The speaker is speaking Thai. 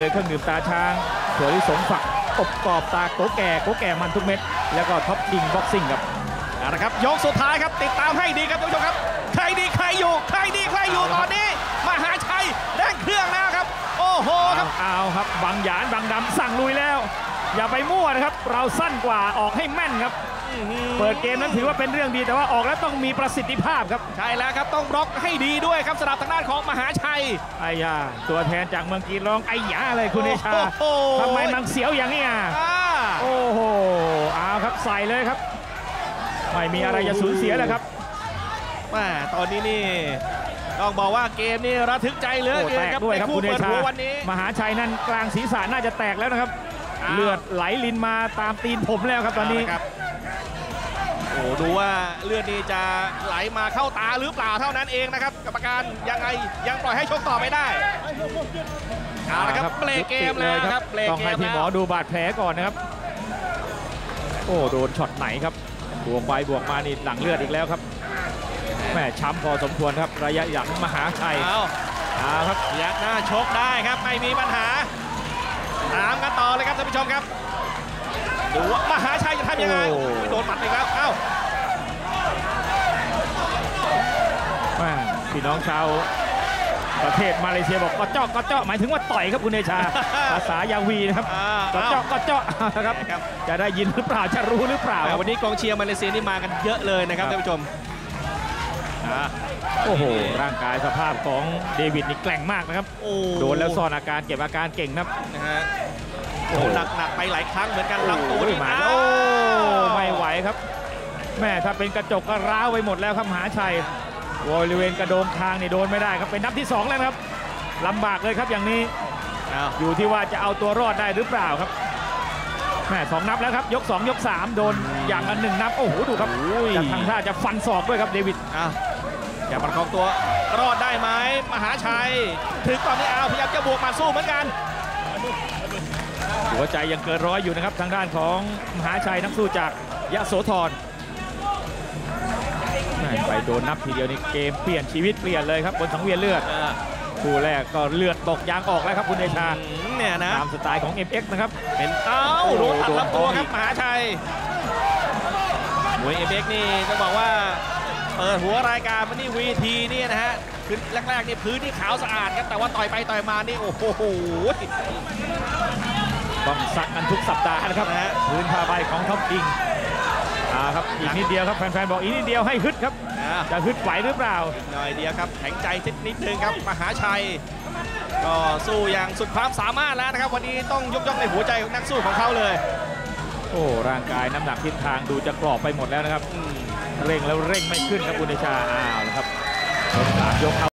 เลยเครื่องดื่มตาช้างถั่วลิสงฝักอบกรอบตาโกแก่โกแก่มันทุกเม็ด แล้วก็ท็อปคิงบ็อกซิ่งครับเอาละครับยกสุดท้ายครับ ติดตามให้ดีครับท่านผู้ชมครับ ใครดีใครอยู่ ใครดีใครอยู่ตอนนี้ มหาชัยแรงเครื่องแล้วครับ โอ้โหคเอารับเอาครับบางหยานบางดำสั่งลุยแล้ว อย่าไปมั่วนะครับ เราสั้นกว่าออกให้แม่นครับ เปิดเกมนั้นถือว่าเป็นเรื่องดีแต่ว่าออกแล้วต้องมีประสิทธิภาพครับ ใช่แล้วครับต้องบล็อกให้ดีด้วยครับสำหรับทางด้านของมหาชัยไอ้ยาตัวแทนจากเมืองกีร้องไอ้ยาเลยคุณเดชาโอ้โหทำไมมันเสียวอย่างนี้อะอ่าโอ้โหเอาครับใส่เลยครับไม่มีอะไรจะสูญเสียแล้วครับแม่ตอนนี้นี่ต้องบอกว่าเกมนี่ระทึกใจเหลือโอ้เกิแตนกครับด้วยในครับคู่คุณเดเปิดชาหัววันนี้มหาชัยนั่นกลางศีรษะน่าจะแตกแล้วนะครับอ้าวเลือดไหลลินมาตามตีนผมแล้วครับตอนนี้เาละครับโอ้ดูว่าเลือดนี่จะไหลมาเข้าตาหรือเปล่าเท่านั้นเองนะครับกรรมการยังไงยังปล่อยให้ชกต่อไม่ได้เอาละครับเบรกเกมแล้วครับเบรกต้องเกให้มพี่หมแล้อวดูบาดแผลก่อนนะครับ โอ้โดนช็อตไหนครับบวกไปบวกมานี่หลังเลือดอีกแล้วครับแม่ช้ำพอสมควรครับระยะหยันมหาชัยเอาเอาครับยักหน้าชกได้ครับไม่มีปัญหาตามกันต่อเลยครับท่านผู้ชมครับ ดูว่ามหาชัยจะทำยังไงโอ้โหโดนหมัดอีกแล้วเอ้าแม่พี่น้องชาวประเทศมาเลเซียบอกก็เจาะก็เจาะหมายถึงว่าต่อยครับคุณเดชา ภาษายาวีนะครับอ่าก็เอ้าเจาะก็เจาะนะครับ ครับจะได้ยินหรือเปล่าจะรู้หรือเปล่าอ่าวันนี้กองเชียร์มาเลเซียนี่มากันเยอะเลยนะครับครับ ท่านผู้ชมอ่าโอ้โห ร่างกายสภาพของเดวิดนี่แกร่งมากนะครับ โอ้โดนแล้วซ่อนอาการเก็บอาการเก่งนะครับนะฮะ โอ้หนักหนักๆไปหลายครั้งเหมือนกันลำตัวโอ้ยนี่มาอ้าวโอ้ไม่ไหวครับ แม่ถ้าเป็นกระจกก็ร้าวไปหมดแล้วครับมหาชัยบริเวณกระโดงคางนี่โดนไม่ได้ครับเป็นนับที่สองแล้วนะครับลำบากเลยครับอย่างนี้อ้าวอยู่ที่ว่าจะเอาตัวรอดได้หรือเปล่าครับแม่สองนับแล้วครับ ยก 2 ยก 3 โดนอย่างละหนึ่งนับ โอ้โห ดูครับจะทำท่าจะฟันศอกด้วยครับเดวิดอ้าวอย่าประคองตัวรอดได้ไหมมหาชัย ถึงตอนนี้อ้าวพยายามจะบวกหมาสู้เหมือนกัน หัวใจยังเกินร้อยอยู่นะครับ ทางด้านของมหาชัยนักสู้จากยะโสธรแม่ไปโดนนับทีเดียวนี่เกมเปลี่ยนชีวิตเปลี่ยนเลยครับบนสังเวียนเลือดอ่าคู่แรกก็เลือดตกยางออกแล้วครับคุณเดชาอืมเนี่ยนะตามสไตล์ของ MX นะครับเป็นเอ้าโอ้โหโดนตัดลำตัวโดนครับมหาชัยมวยเอเบกนี่ต้องบอกว่าเปิดหัวรายการมานี่วีทีนี่นะฮะคือแรกๆนี่พื้นนี่ขาวสะอาดครับแต่ว่าต่อยไปต่อยมานี่โอ้โห ต้องซักกันทุกสัปดาห์นะครับนะฮะพื้นผ้าใบของท็อปคิงอ่าครับอีกนิดเดียวครับแฟนๆบอกอีกนิดเดียวให้ฮึดครับอ่าจะฮึดไหวหรือเปล่าหน่อยเดียวครับแข็งใจนิดนิดนึงครับมหาชัย ก็สู้อย่างสุดความสามารถแล้วนะครับ วันนี้ต้องยกย่องในหัวใจของนักสู้ของเขาเลยโอ้ร่างกายน้ำหนักทิศทางดูจะกรอบไปหมดแล้วนะครับอืมเร่งแล้วเร่งไม่ขึ้นครับคุณเดชาอ้าวนะครับยกสามยกเอา